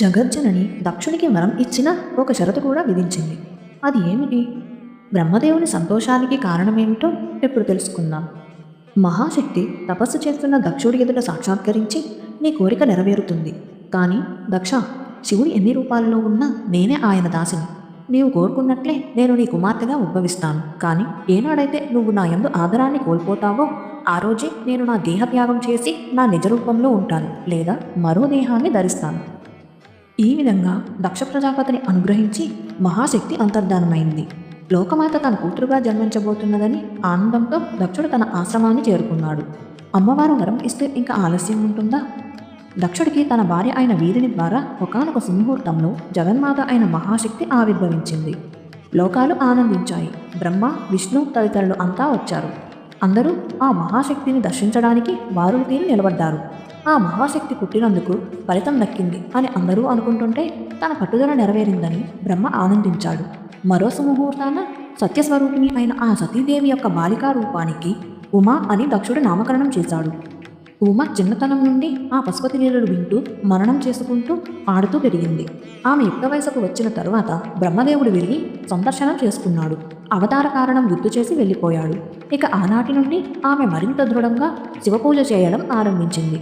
జగజ్జనని దక్షునికి వరం ఇచ్చిన ఒక షరతు కూడా విధించింది. అది ఏమిటి? బ్రహ్మదేవుని సంతోషానికి కారణమేమిటో ఇప్పుడు తెలుసుకుందాం. మహాశక్తి తపస్సు చేస్తున్న దక్షుడి ఎదుట సాక్షాత్కరించి నీ కోరిక నెరవేరుతుంది. కానీ దక్ష శివుడు ఎన్ని రూపాలలో ఉన్నా నేనే ఆయన దాసిని. నీవు కోరుకున్నట్లే నేను నీ కుమార్తెగా ఉద్భవిస్తాను. కానీ ఏనాడైతే నువ్వు నా యందు ఆదరాన్ని కోల్పోతావో ఆ రోజే నేను నా దేహత్యాగం చేసి నా నిజ రూపంలో ఉంటాను లేదా మరో దేహాన్ని ధరిస్తాను. ఈ విధంగా దక్ష ప్రజాపతిని అనుగ్రహించి మహాశక్తి అంతర్ధానమైంది. లోకమాత తన కూతురుగా జన్మించబోతున్నదని ఆనందంతో దక్షుడు తన ఆశ్రమాన్ని చేరుకున్నాడు. అమ్మవారు వరం ఇస్తే ఇంకా ఆలస్యం ఉంటుందా? దక్షుడికి తన భార్య అయిన వీరిని ద్వారా ఒకనొక సుముహూర్తంలో జగన్మాత అయిన మహాశక్తి ఆవిర్భవించింది. లోకాలు ఆనందించాయి. బ్రహ్మ విష్ణు తదితరులు అంతా వచ్చారు. అందరూ ఆ మహాశక్తిని దర్శించడానికి వారు తీరు నిలబడ్డారు. ఆ మహాశక్తి పుట్టినందుకు ఫలితం దక్కింది అని అందరూ అనుకుంటుంటే తన పట్టుదల నెరవేరిందని బ్రహ్మ ఆనందించాడు. మరో సుముహూర్తాన సత్యస్వరూపిణి అయిన ఆ సతీదేవి యొక్క బాలికా రూపానికి ఉమా అని దక్షుడు నామకరణం చేశాడు. ఉమ చిన్నతనం నుండి ఆ పశుపతి లీలలు వింటూ మననం చేసుకుంటూ ఆడుతూ పెరిగింది. ఆమె యుక్త వయసుకు వచ్చిన తరువాత బ్రహ్మదేవుడు వెళ్ళి సందర్శనం చేసుకున్నాడు. అవతార కారణం గుర్తు చేసి వెళ్ళిపోయాడు. ఇక ఆనాటి నుండి ఆమె మరింత దృఢంగా శివపూజ చేయడం ఆరంభించింది.